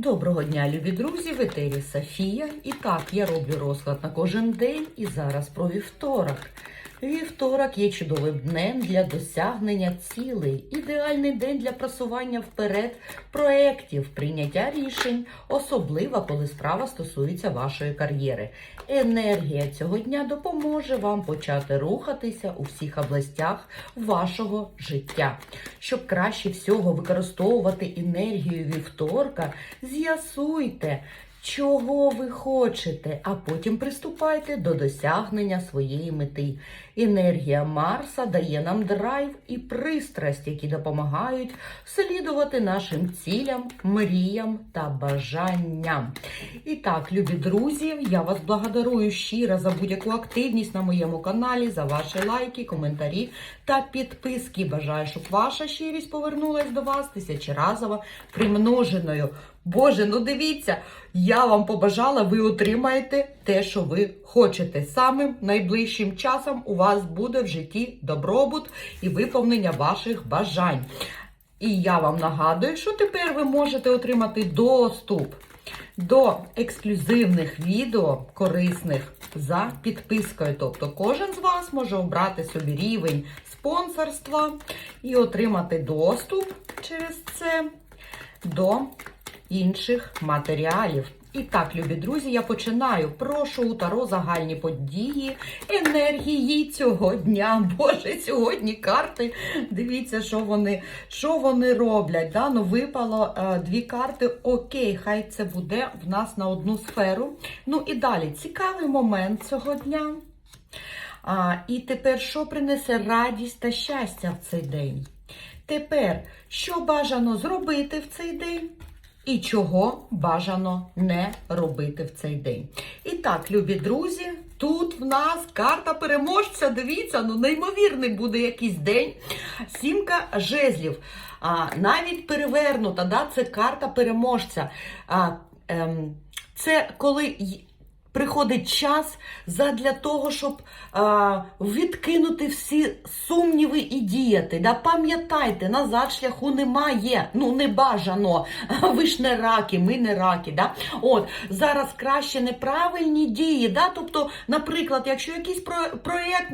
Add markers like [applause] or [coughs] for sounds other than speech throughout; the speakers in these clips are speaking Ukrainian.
Доброго дня, любі друзі! В етері Софія. І так, я роблю розклад на кожен день і зараз про вівторок. Вівторок є чудовим днем для досягнення цілей, ідеальний день для просування вперед проєктів, прийняття рішень, особливо коли справа стосується вашої кар'єри. Енергія цього дня допоможе вам почати рухатися у всіх областях вашого життя. Щоб краще всього використовувати енергію вівторка, з'ясуйте, чого ви хочете, а потім приступайте до досягнення своєї мети. Енергія Марса дає нам драйв і пристрасть, які допомагають слідувати нашим цілям, мріям та бажанням. І так, любі друзі, я вас благодарую щиро за будь-яку активність на моєму каналі, за ваші лайки, коментарі та підписки. Бажаю, щоб ваша щирість повернулась до вас тисячеразово примноженою. Боже, ну дивіться, я вам побажала, ви отримаєте те, що ви хочете. Самим найближчим часом у вас буде в житті добробут і виповнення ваших бажань. І я вам нагадую, що тепер ви можете отримати доступ до ексклюзивних відео корисних за підпискою. Тобто кожен з вас може обрати собі рівень спонсорства і отримати доступ через це до інших матеріалів. І так, любі друзі, я починаю. Прошу у Таро загальні події, енергії цього дня. [laughs] Боже, сьогодні карти. Дивіться, що вони що вони роблять. Да? Ну, Випало е, дві карти. Окей, хай це буде в нас на одну сферу. Ну і далі, цікавий момент цього дня. А, І тепер, що принесе радість та щастя в цей день? Тепер, що бажано зробити в цей день? І чого бажано не робити в цей день. І так, любі друзі, тут в нас карта переможця. Дивіться, ну неймовірний буде якийсь день. Сімка жезлів. А, Навіть перевернута, да, це карта переможця. А, ем, Це коли приходить час задля того, щоб а, відкинути всі сумніви і діяти. Да? Пам'ятайте, назад шляху немає. Ну, не бажано. [laughs] Ви ж не раки, ми не раки. Да? От, зараз краще неправильні дії. Да? Тобто, наприклад, якщо якийсь про- проєкт,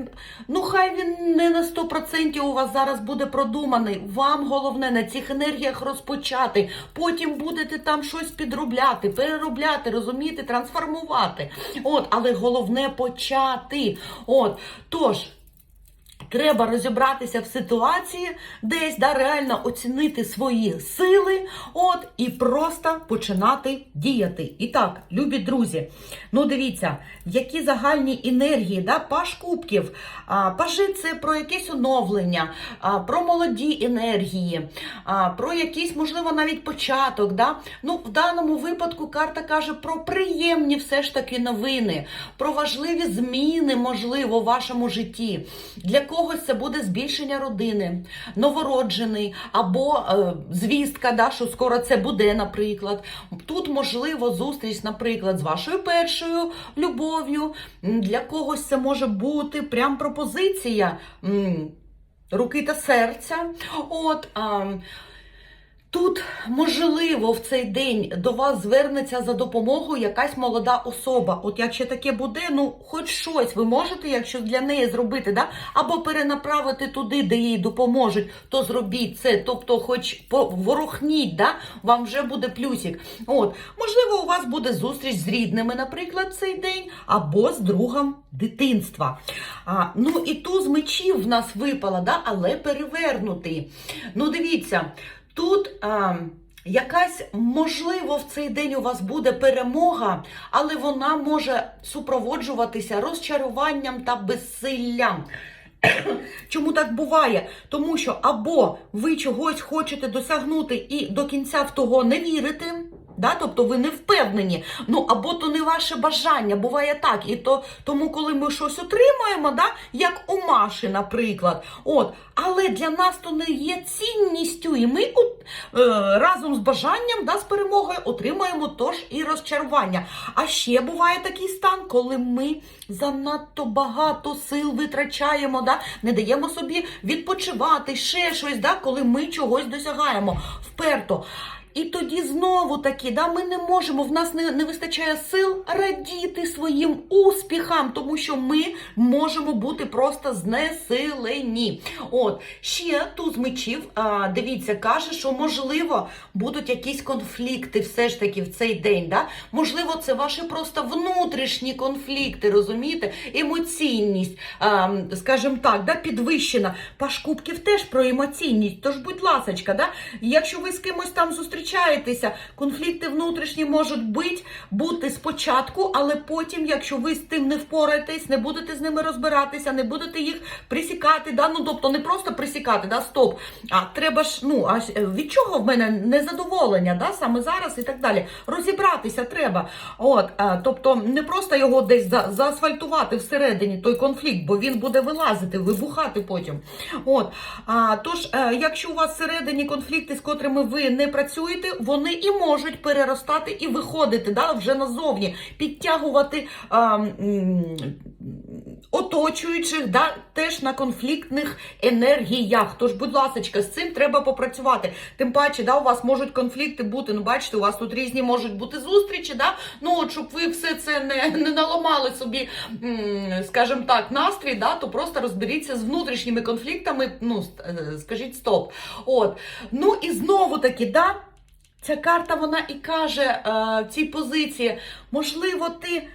ну хай він не на 100% у вас зараз буде продуманий. Вам головне на цих енергіях розпочати. Потім будете там щось підробляти, переробляти, розумієте, трансформувати. От, але головне почати. От, тож. Треба розібратися в ситуації, десь да, реально оцінити свої сили, от, і просто починати діяти. І так, любі друзі, ну дивіться, які загальні енергії, да, паш кубків, а, пажи це про якесь оновлення, а, про молоді енергії, а, про якийсь, можливо, навіть початок. Да? Ну, в даному випадку карта каже про приємні все ж таки новини, про важливі зміни, можливо, в вашому житті. Для когось це буде збільшення родини, новороджений або е, звістка, да, що скоро це буде, наприклад. Тут можливо зустріч, наприклад, з вашою першою любов'ю. Для когось це може бути прям пропозиція руки та серця. От. А, Тут, можливо, в цей день до вас звернеться за допомогою якась молода особа. От якщо таке буде, ну хоч щось ви можете, якщо для неї зробити, да? або перенаправити туди, де їй допоможуть, то зробіть це. Тобто, хоч поворухніть, да? вам вже буде плюсик. От, можливо, у вас буде зустріч з рідними, наприклад, в цей день, або з другом дитинства. А, ну і туз мечів в нас випала, да? але перевернутий. Ну, дивіться. Тут а, якась, можливо, в цей день у вас буде перемога, але вона може супроводжуватися розчаруванням та безсиллям. [coughs] Чому так буває? Тому що або ви чогось хочете досягнути і до кінця в того не вірите. Да? Тобто ви не впевнені, ну або то не ваше бажання, буває так. І то тому, коли ми щось отримуємо, да? як у Маші, наприклад, от, але для нас то не є цінністю, і ми е, разом з бажанням да, з перемогою отримаємо тож і розчарування. А ще буває такий стан, коли ми занадто багато сил витрачаємо, да? не даємо собі відпочивати, ще щось, да? коли ми чогось досягаємо вперто. І тоді знову таки, да, ми не можемо, в нас не, не вистачає сил радіти своїм успіхам, тому що ми можемо бути просто знесилені. От, ще туз мечів, а, дивіться, каже, що можливо будуть якісь конфлікти все ж таки в цей день. Да? Можливо, це ваші просто внутрішні конфлікти, розумієте? Емоційність, а, скажімо так, да, підвищена. Паш кубків теж про емоційність. Тож, будь ласочка, да? якщо ви з кимось там зустрічаєтеся, конфлікти внутрішні можуть бути, бути спочатку, але потім, якщо ви з тим не впораєтесь, не будете з ними розбиратися, не будете їх присікати, да? ну тобто не просто присікати, да, стоп. А треба ж, ну, а е, від чого в мене незадоволення, да, саме зараз і так далі. Розібратися треба. От, а, тобто не просто його десь за, заасфальтувати всередині той конфлікт, бо він буде вилазити, вибухати потім. От, а, тож, е, якщо у вас всередині конфлікти, з котрими ви не працюєте, вони і можуть переростати і виходити да, вже назовні, підтягувати. А, Оточуючих, да, теж на конфліктних енергіях. Тож, будь ласка, з цим треба попрацювати. Тим паче, да, у вас можуть конфлікти бути. Ну, бачите, у вас тут різні можуть бути зустрічі, да? ну, от, щоб ви все це не, не наламали собі, скажімо так, настрій, да, то просто розберіться з внутрішніми конфліктами. Ну, е, скажіть стоп. От. Ну і знову таки, да, ця карта вона і каже е, цій позиції, можливо, ти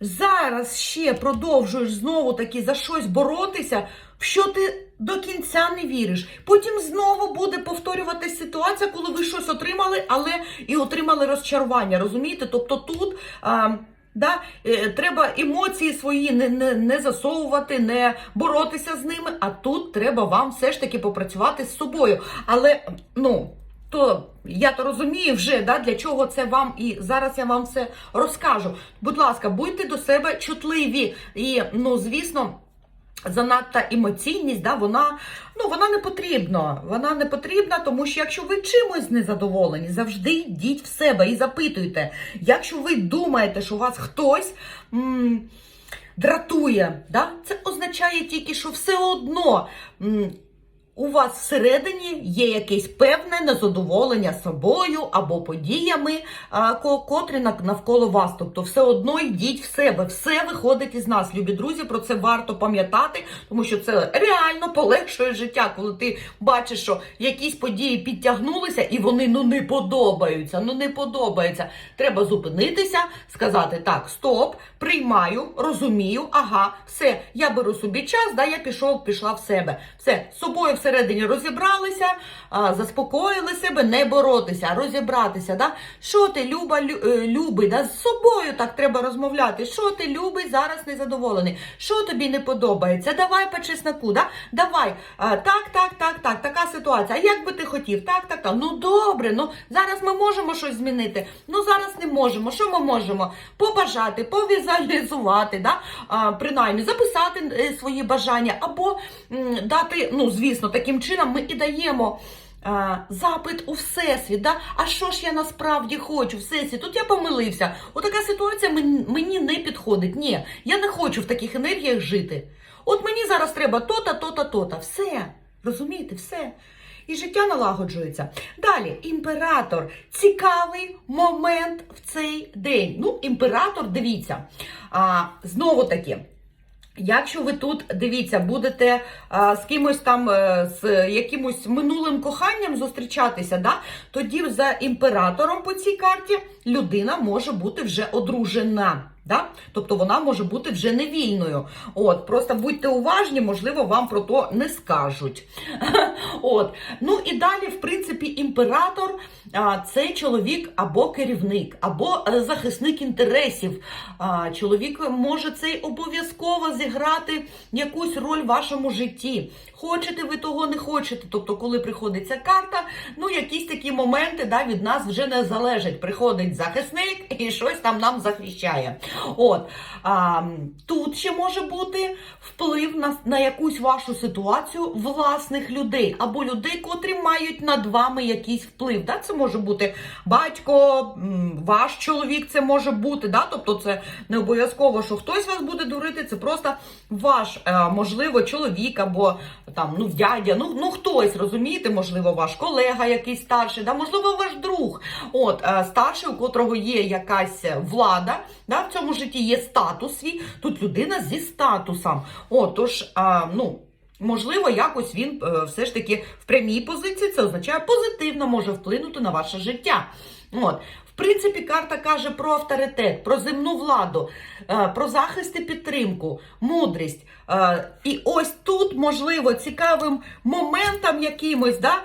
зараз ще продовжуєш знову таки за щось боротися, в що ти до кінця не віриш. Потім знову буде повторюватися ситуація, коли ви щось отримали, але і отримали розчарування. Розумієте? Тобто тут. А, Да, е, треба емоції свої не, не, не засовувати, не боротися з ними, а тут треба вам все ж таки попрацювати з собою. Але ну, то я то розумію вже, да, для чого це вам, і зараз я вам все розкажу. Будь ласка, будьте до себе чутливі. І, ну, звісно. Занадта емоційність, да, вона, ну, вона не потрібна. Вона не потрібна, тому що якщо ви чимось незадоволені, завжди йдіть в себе і запитуйте. Якщо ви думаєте, що вас хтось м, дратує, да, це означає тільки, що все одно. У вас всередині є якесь певне незадоволення собою або подіями, котрі навколо вас. Тобто, все одно йдіть в себе, все виходить із нас. Любі друзі, про це варто пам'ятати, тому що це реально полегшує життя, коли ти бачиш, що якісь події підтягнулися і вони ну не подобаються. Ну не подобається. Треба зупинитися, сказати так, стоп, приймаю, розумію, ага, все, я беру собі час, да, я пішов, пішла в себе. Все, з собою всередині розібралися, заспокоїли себе, не боротися, а розібратися. Да? Що ти, Люба, е, любий, да? з собою так треба розмовляти. Що ти, любий, зараз незадоволений? Що тобі не подобається? Давай по чесноку, да? давай. Так, так, так, так, така ситуація. А як би ти хотів? Так, так, так. Ну добре, ну зараз ми можемо щось змінити. Ну зараз не можемо. Що ми можемо? Побажати, повізуалізувати, да? принаймні записати е, свої бажання, або дати, ну звісно, таким чином ми і даємо. а, Запит у всесвіт, да? а що ж я насправді хочу, всесвіт, тут я помилився. Отака ситуація мені не підходить. Ні, я не хочу в таких енергіях жити. От мені зараз треба то-та, то-та, то-та. Все. Розумієте, все. І життя налагоджується. Далі, імператор. Цікавий момент в цей день. Ну, імператор, дивіться. А, знову таки. Якщо ви тут дивіться, будете а, з кимось там е, з якимось минулим коханням зустрічатися, да, тоді за імператором по цій карті людина може бути вже одружена. Да? Тобто вона може бути вже невільною. От, просто будьте уважні, можливо, вам про то не скажуть. От. Ну і далі, в принципі, імператор це чоловік або керівник, або е, захисник інтересів. Чоловік може цей обов'язково зіграти якусь роль в вашому житті. Хочете ви того, не хочете. Тобто, коли приходить ця карта, ну якісь такі моменти да, від нас вже не залежать. Приходить захисник і щось там нам захищає. От а, тут ще може бути вплив на, на якусь вашу ситуацію власних людей або людей, котрі мають над вами якийсь вплив. Да? Це може бути батько, ваш чоловік, це може бути. Да? Тобто, це не обов'язково, що хтось вас буде дурити, це просто ваш, е, можливо, чоловік або там ну дядя, ну ну хтось розумієте, можливо, ваш колега якийсь старший, да, можливо, ваш друг. От е, старший, у котрого є якась влада, да, в цьому житті є статус свій. Тут людина зі статусом. От, тож, е, ну. Можливо, якось він е, все ж таки в прямій позиції, це означає позитивно може вплинути на ваше життя. От. В принципі, карта каже про авторитет, про земну владу, е, про захист і підтримку, мудрість. Е, І ось тут, можливо, цікавим моментом якимось, да,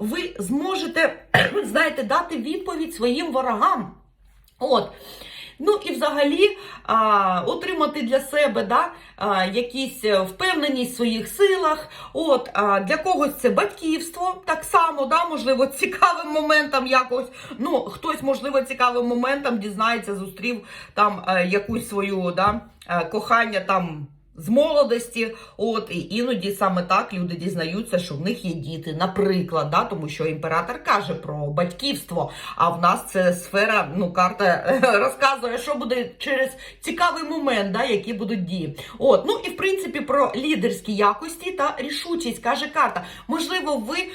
ви зможете, [clears throat] знаєте, дати відповідь своїм ворогам. От. Ну і взагалі а, отримати для себе да, а, якісь е, впевненість в своїх силах. От, а, для когось це батьківство, так само, да, можливо, [laughs] цікавим моментом якось. Ну, хтось, можливо, цікавим моментом дізнається, зустрів там а, якусь свою да, а, кохання там. З молодості, от і іноді саме так люди дізнаються, що в них є діти, наприклад, да, тому що імператор каже про батьківство. А в нас це сфера, ну карта е, розказує, що буде через цікавий момент, да, які будуть дії. От, ну і в принципі про лідерські якості та рішучість каже карта. Можливо, ви е,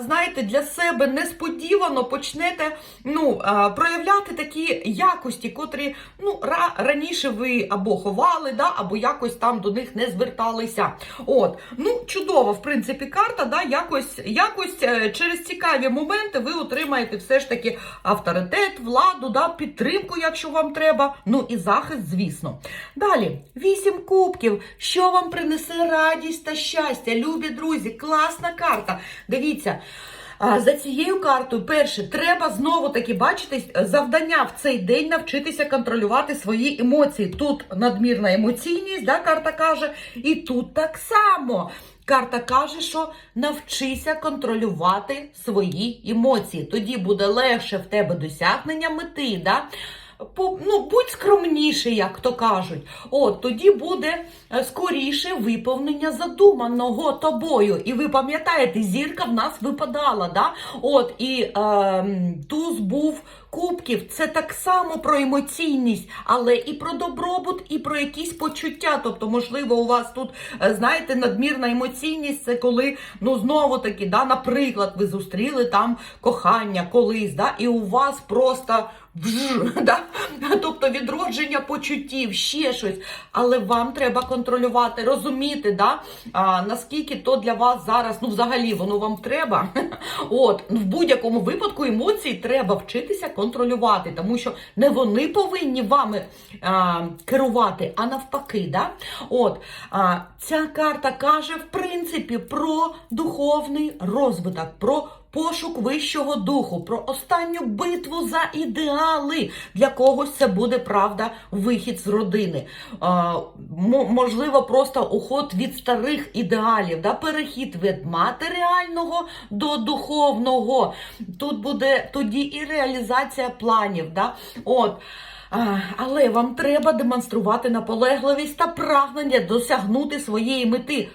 знаєте для себе несподівано почнете ну, е, проявляти такі якості, котрі ну ра, раніше ви або ховали, да, або якось там до них не зверталися. От, ну чудово, в принципі, карта, да, якось, якось е, через цікаві моменти ви отримаєте все ж таки авторитет, владу, да, підтримку, якщо вам треба. Ну і захист, звісно. Далі, вісім кубків. Що вам принесе радість та щастя, любі друзі, класна карта. Дивіться. За цією картою, перше, треба знову таки бачити завдання в цей день навчитися контролювати свої емоції. Тут надмірна емоційність, да, карта каже, і тут так само. Карта каже, що навчися контролювати свої емоції. Тоді буде легше в тебе досягнення мети. Да? Ну, будь скромніший, як то кажуть. От тоді буде е, скоріше виповнення задуманого тобою. І ви пам'ятаєте, зірка в нас випадала. Да? От і е, туз був кубків. Це так само про емоційність, але і про добробут, і про якісь почуття. Тобто, можливо, у вас тут, е, знаєте, надмірна емоційність, це коли, ну знову таки, да, наприклад, ви зустріли там кохання колись, да, і у вас просто. Бж, [laughs] да? Тобто відродження почуттів, ще щось. Але вам треба контролювати, розуміти, да? а, наскільки то для вас зараз, ну взагалі воно вам треба. [laughs] От, в будь-якому випадку емоції треба вчитися контролювати, тому що не вони повинні вами а, керувати, а навпаки. Да? От, а, ця карта каже, в принципі, про духовний розвиток, про пошук вищого духу, про останню битву за ідеали. Для когось це буде правда вихід з родини. Можливо, просто уход від старих ідеалів, да? перехід від матеріального до духовного. Тут буде тоді і реалізація планів. Да? От. Але вам треба демонструвати наполегливість та прагнення досягнути своєї мети.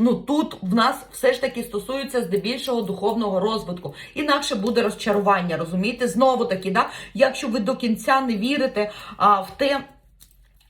Ну тут в нас все ж таки стосується здебільшого духовного розвитку. Інакше буде розчарування, розумієте? Знову таки, да? якщо ви до кінця не вірите а, в те.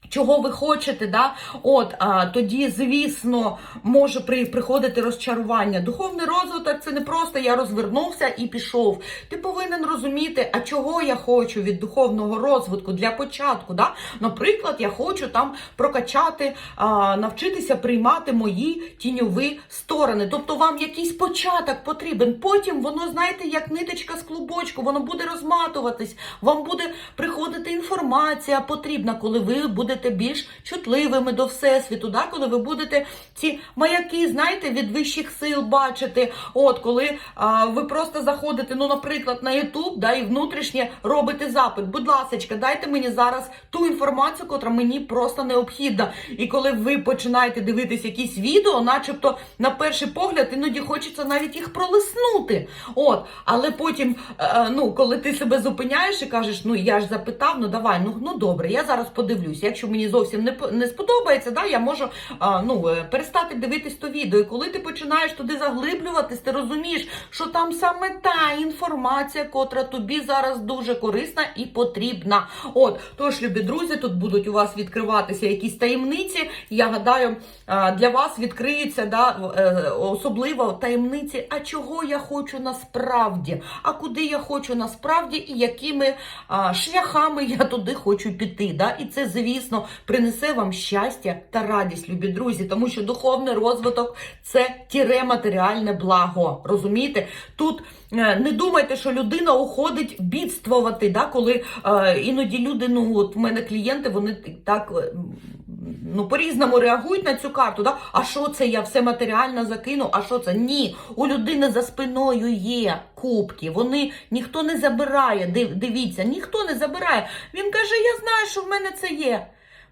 Чого ви хочете, да? От а, тоді, звісно, може при, приходити розчарування. Духовний розвиток це не просто я розвернувся і пішов. Ти повинен розуміти, а чого я хочу від духовного розвитку для початку. Да? Наприклад, я хочу там прокачати, а, навчитися приймати мої тіньові сторони. Тобто вам якийсь початок потрібен. Потім воно, знаєте, як ниточка з клубочку, воно буде розматуватись, вам буде приходити інформація потрібна, коли ви будете будете більш чутливими до всесвіту, да? коли ви будете ці маяки, знаєте, від вищих сил бачити. От коли а, ви просто заходите, ну, наприклад, на YouTube, да, і внутрішнє робите запит. Будь ласка, дайте мені зараз ту інформацію, котра мені просто необхідна. І коли ви починаєте дивитися якісь відео, начебто на перший погляд іноді хочеться навіть їх пролиснути. От, але потім, е, ну, коли ти себе зупиняєш і кажеш, ну я ж запитав, ну давай, ну, ну добре, я зараз подивлюсь. Якщо мені зовсім не, не сподобається, да, я можу а, ну, е, перестати дивитись то відео. І коли ти починаєш туди заглиблюватись, ти розумієш, що там саме та інформація, котра тобі зараз дуже корисна і потрібна. От, тож, любі друзі, тут будуть у вас відкриватися якісь таємниці. Я гадаю, для вас відкриються да, е, особливо таємниці, а чого я хочу насправді, а куди я хочу насправді, і якими шляхами я туди хочу піти. Да? І це, звісно, принесе вам щастя та радість, любі друзі, тому що духовний розвиток це тіре матеріальне благо. Розумієте? Тут е, не думайте, що людина уходить бідствувати, да? коли е, іноді люди, ну от в мене клієнти, вони так. е, Ну, по-різному реагують на цю карту. Да? А що це я все матеріально закину? А що це? Ні, у людини за спиною є кубки. Вони ніхто не забирає. Див- Дивіться, ніхто не забирає. Він каже: Я знаю, що в мене це є.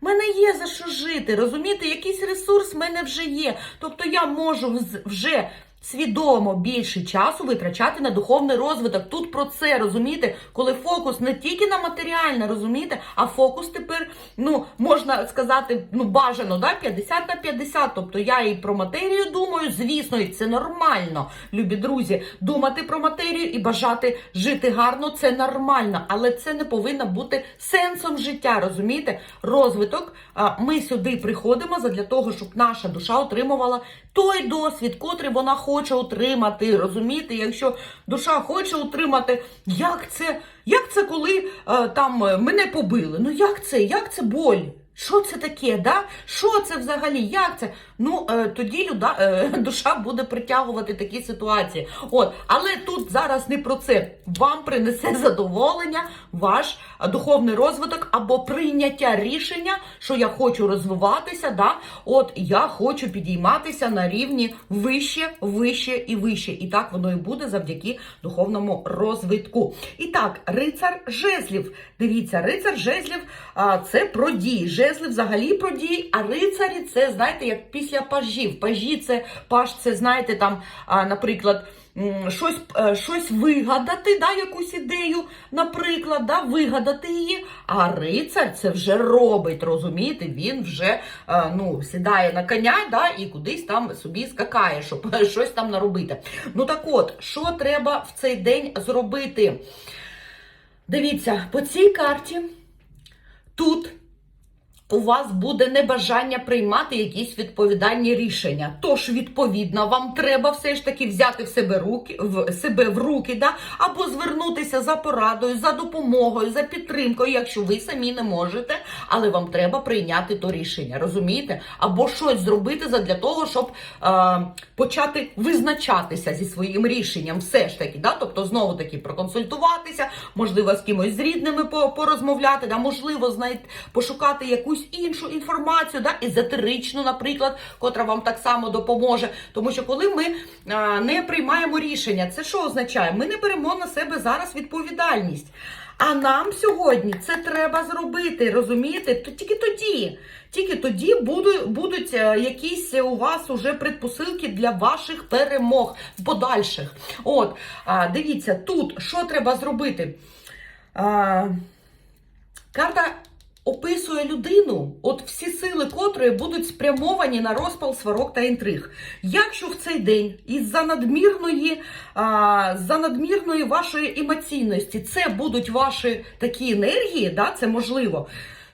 Мене є за що жити. Розумієте, якийсь ресурс в мене вже є. Тобто я можу вже. Свідомо більше часу витрачати на духовний розвиток. Тут про це розумієте, коли фокус не тільки на матеріальне, розумієте, а фокус тепер, ну можна сказати, ну бажано, да, 50 на 50. Тобто я і про матерію думаю, звісно, і це нормально, любі друзі. Думати про матерію і бажати жити гарно це нормально, але це не повинно бути сенсом життя. Розумієте? Розвиток. Ми сюди приходимо задля того, щоб наша душа отримувала той досвід, котрий вона отримати. Розумієте, якщо душа хоче отримати, як це, як це коли е, там е, мене побили? Ну як це? Як це боль? Що це таке? Да? Що це взагалі? Як це? Ну е, тоді люда, е, [laughs] душа буде притягувати такі ситуації. От, але тут зараз не про це. Вам принесе задоволення ваш духовний розвиток або прийняття рішення, що я хочу розвиватися. Да? От я хочу підійматися на рівні вище, вище і вище. І так воно і буде завдяки духовному розвитку. І так, рицар жезлів. Дивіться, рицар жезлів це про дії. Жезли взагалі про дії, а рицарі це, знаєте, як після пажів. Пажі це паж, це знаєте, там, наприклад. Щось, е, щось вигадати, да, якусь ідею, наприклад, да, вигадати її. А рицар це вже робить, розумієте? Він вже е, ну, сідає на коня да, і кудись там собі скакає, щоб щось там наробити. Ну так от, що треба в цей день зробити? Дивіться, по цій карті тут у вас буде небажання приймати якісь відповідальні рішення. Тож, відповідно, вам треба все ж таки взяти в себе руки в себе в руки, да? або звернутися за порадою, за допомогою, за підтримкою, якщо ви самі не можете, але вам треба прийняти то рішення, розумієте? Або щось зробити задля того, щоб е, почати визначатися зі своїм рішенням, все ж таки, да? тобто знову таки проконсультуватися, можливо, з кимось з рідними по- порозмовляти, да? можливо, знайти пошукати якусь іншу інформацію, да? езотеричну, наприклад, котра вам так само допоможе. Тому що коли ми а, не приймаємо рішення, це що означає? Ми не беремо на себе зараз відповідальність. А нам сьогодні це треба зробити, розумієте? Тільки тоді. Тільки тоді будуть, будуть е, якісь у вас уже предпосилки для ваших перемог подальших. От, дивіться, тут що треба зробити? Карта описує людину, от всі сили котрої будуть спрямовані на розпал сварок та інтриг. Якщо в цей день із-за надмірної, а, за надмірної вашої емоційності це будуть ваші такі енергії, да, це можливо.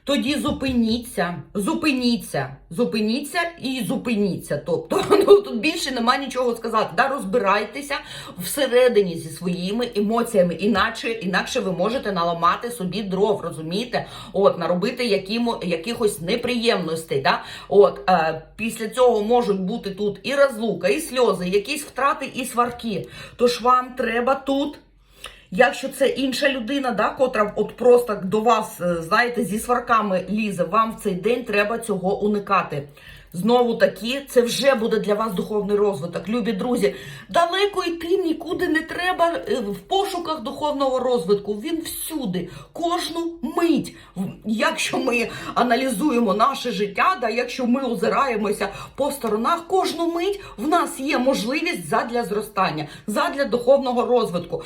Тоді зупиніться, зупиніться, зупиніться і зупиніться. Тобто, [laughs] ну тут більше нема нічого сказати. Да, розбирайтеся всередині зі своїми емоціями, іначе, інакше ви можете наламати собі дров, розумієте? От, наробити якимо, якихось неприємностей. Да? От, е, після цього можуть бути тут і розлука, і сльози, якісь втрати, і сварки. Тож вам треба тут Якщо це інша людина, да, котра от просто до вас, е, знаєте, зі сварками лізе, вам в цей день треба цього уникати. Знову таки, це вже буде для вас духовний розвиток. Любі друзі, далеко йти нікуди не треба е, в пошуках духовного розвитку. Він всюди, кожну мить. Якщо ми аналізуємо наше життя, да, якщо ми озираємося по сторонах, кожну мить в нас є можливість задля зростання, задля духовного розвитку.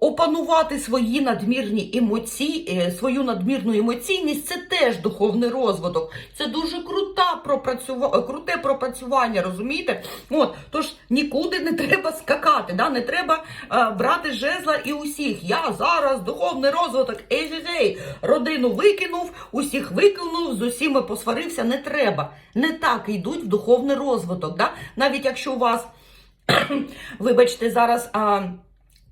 Опанувати свої надмірні емоції, е, свою надмірну емоційність це теж духовний розвиток. Це дуже крута пропрацюва... е, круте пропрацювання, розумієте? От, тож нікуди не треба скакати, да? не треба е, брати жезла і усіх. Я зараз духовний розвиток, ей-гей, родину викинув, усіх викинув, з усіма посварився. Не треба. Не так йдуть в духовний розвиток. Да? Навіть якщо у вас, [coughs] вибачте, зараз. А,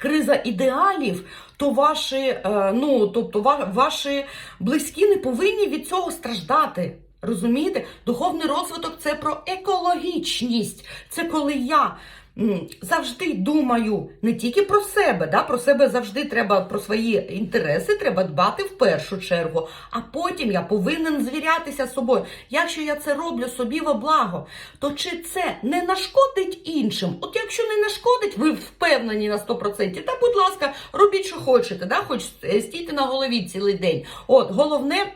криза ідеалів, то ваші, е, ну, тобто, ваші близькі не повинні від цього страждати. Розумієте? Духовний розвиток це про екологічність. Це коли я завжди думаю не тільки про себе, да? про себе завжди треба про свої інтереси, треба дбати в першу чергу. А потім я повинен звірятися з собою. Якщо я це роблю собі во благо, то чи це не нашкодить іншим? От якщо не нашкодить, ви впевнені на 100%, та будь ласка, робіть, що хочете, да? хоч е, стійте на голові цілий день. От головне.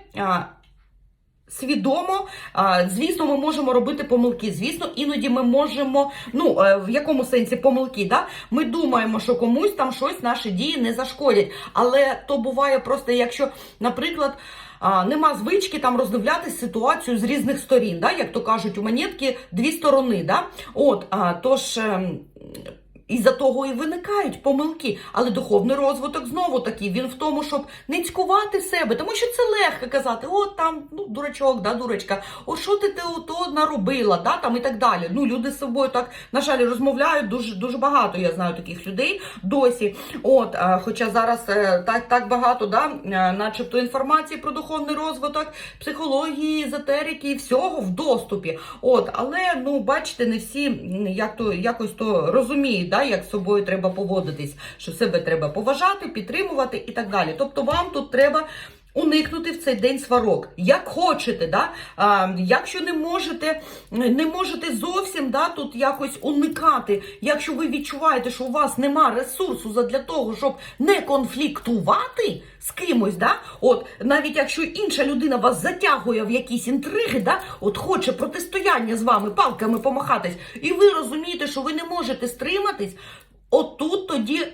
Свідомо, звісно, ми можемо робити помилки. Звісно, іноді ми можемо, ну е, в якому сенсі помилки, да? Ми думаємо, що комусь там щось наші дії не зашкодять. Але то буває просто, якщо, наприклад. Нема звички там роздивлятись ситуацію з різних сторін, да? як то кажуть, у монетки дві сторони. Да? От, тож ем, із-за того і виникають помилки. Але духовний розвиток знову таки він в тому, щоб не цькувати себе, тому що це легко казати, от там ну, дурачок, да, дурочка, о, що ти, ти ото наробила, да, там і так далі. Ну, люди з собою так, на жаль, розмовляють дуже дуже багато. Я знаю таких людей досі. От, хоча зараз е, так, так багато, да, е, начебто інформації про духовний розвиток, психології, езотерики, всього в доступі. От, але ну бачите, не всі як то якось то розуміють, да, як з собою треба поводитись, що себе треба поважати, підтримувати і так далі. Тобто, вам тут треба. Уникнути в цей день сварок, як хочете, да? а, якщо не можете, не можете зовсім да, тут якось уникати, якщо ви відчуваєте, що у вас нема ресурсу для того, щоб не конфліктувати з кимось, да? от навіть якщо інша людина вас затягує в якісь інтриги, да? от хоче протистояння з вами, палками помахатись, і ви розумієте, що ви не можете стриматись, отут тоді.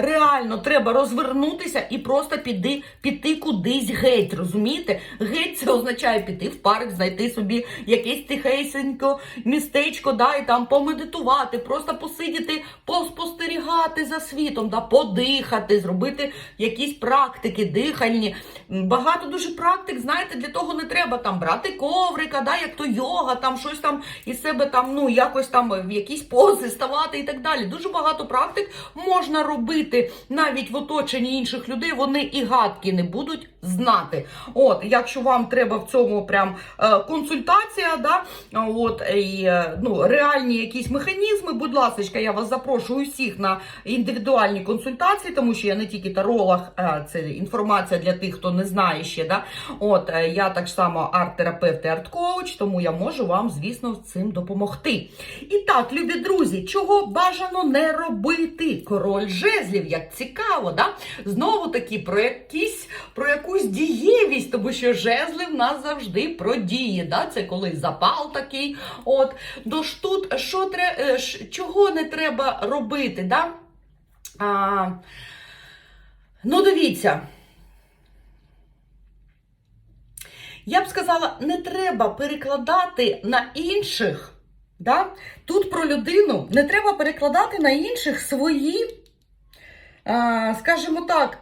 Реально треба розвернутися і просто піти, піти кудись геть, розумієте? Геть це означає піти в парк, знайти собі якесь тихесенько містечко, да, і там помедитувати, просто посидіти, поспостерігати за світом, да, подихати, зробити якісь практики дихальні. Багато дуже практик, знаєте, для того не треба там брати коврика, да, як то йога, там щось там із себе там, ну, якось там в якісь пози ставати і так далі. Дуже багато практик можна робити навіть в оточенні інших людей, вони і гадки не будуть знати. От, якщо вам треба в цьому прям е, консультація, да, от, і, е, ну, реальні якісь механізми, будь ласка, я вас запрошую всіх на індивідуальні консультації, тому що я не тільки таролог, е, це інформація для тих, хто не знає ще. Да? От, я так само арт-терапевт і арт-коуч, тому я можу вам, звісно, цим допомогти. І так, любі друзі, чого бажано не робити? Король жезлів, як цікаво, да? Знову таки про якісь про якусь дієвість, тому що жезли в нас завжди про дії. Да? Це коли запал такий. От, Тож тут що тре, е, чого не треба робити? Да? А, ну, дивіться. Я б сказала, не треба перекладати на інших. Да? Тут про людину не треба перекладати на інших свої, скажімо так,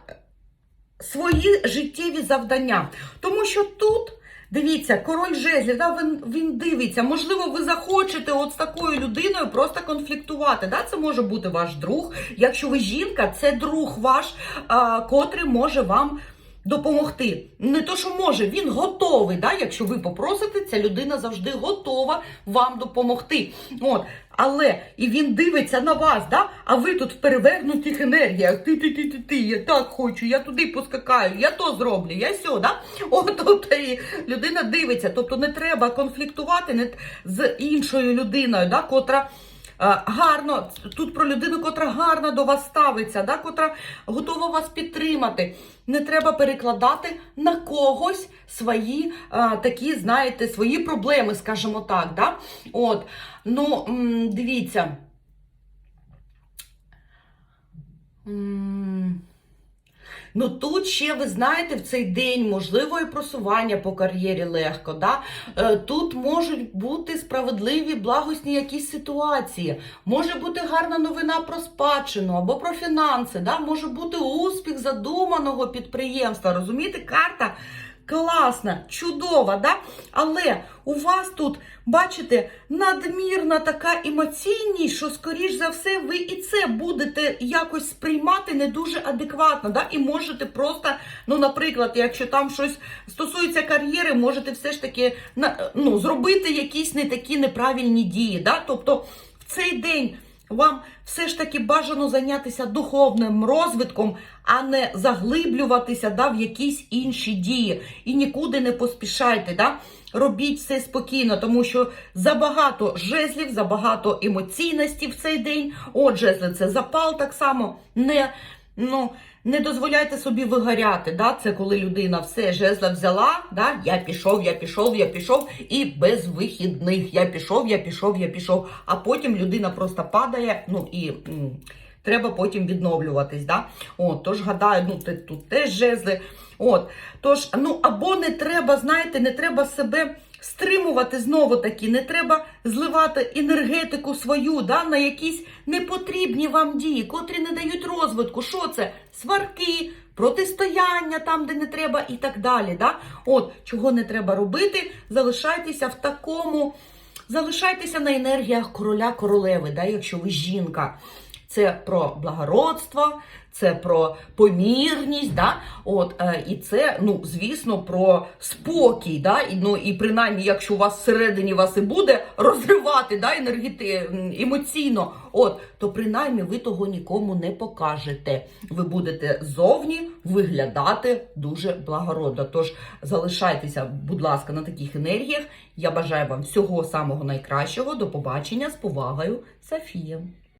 свої життєві завдання. Тому що тут, дивіться, король жезлів, да, він, він дивиться, можливо, ви захочете от з такою людиною просто конфліктувати. Да? Це може бути ваш друг. Якщо ви жінка, це друг ваш, а, котрий може вам допомогти. Не то, що може, він готовий. Да? Якщо ви попросите, ця людина завжди готова вам допомогти. От. Але і він дивиться на вас, да? а ви тут в перевернутих енергіях. Ти, ти, ти, ти, ти, я так хочу, я туди поскакаю, я то зроблю, я сьо, да? От, тобто, і людина дивиться. Тобто не треба конфліктувати не, з іншою людиною, да? котра. Е, Гарно, тут про людину, котра гарно до вас ставиться, да, котра готова вас підтримати. Не треба перекладати на когось свої а, такі, знаєте, свої проблеми, скажімо так. Да? От, ну, дивіться. М, Ну тут ще ви знаєте, в цей день можливо і просування по кар'єрі легко. Да? Е, Тут можуть бути справедливі благосні якісь ситуації. Може бути гарна новина про спадщину або про фінанси. Да? Може бути успіх задуманого підприємства. Розумієте, карта класна, чудова, да? але у вас тут, бачите, надмірна така емоційність, що, скоріш за все, ви і це будете якось сприймати не дуже адекватно. Да? І можете просто, ну, наприклад, якщо там щось стосується кар'єри, можете все ж таки ну, зробити якісь не такі неправильні дії. Да? Тобто в цей день. Вам все ж таки бажано зайнятися духовним розвитком, а не заглиблюватися да, в якісь інші дії. І нікуди не поспішайте. Да? Робіть все спокійно, тому що забагато жезлів, забагато емоційності в цей день. От жезли це запал так само. Не, ну, не дозволяйте собі вигоряти. Да? Це коли людина все жезла взяла, да? я пішов, я пішов, я пішов, і без вихідних. Я пішов, я пішов, я пішов. А потім людина просто падає, ну і. м, Треба потім відновлюватись, да? От, тож гадаю, ну тут теж жезли. От, тож, ну або не треба, знаєте, не треба себе стримувати знову таки, не треба зливати енергетику свою да, на якісь непотрібні вам дії, котрі не дають розвитку. Що це? Сварки, протистояння там, де не треба, і так далі. Да? От, чого не треба робити, залишайтеся в такому. Залишайтеся на енергіях короля королеви, да, якщо ви жінка. Це про благородство, це про помірність, да? От, е, і це, ну, звісно, про спокій. Да? І, ну, і принаймні, якщо у вас всередині вас і буде розривати да, енергіти, емоційно, от, то принаймні ви того нікому не покажете. Ви будете зовні виглядати дуже благородно. Тож залишайтеся, будь ласка, на таких енергіях. Я бажаю вам всього самого найкращого. До побачення з повагою, Софія.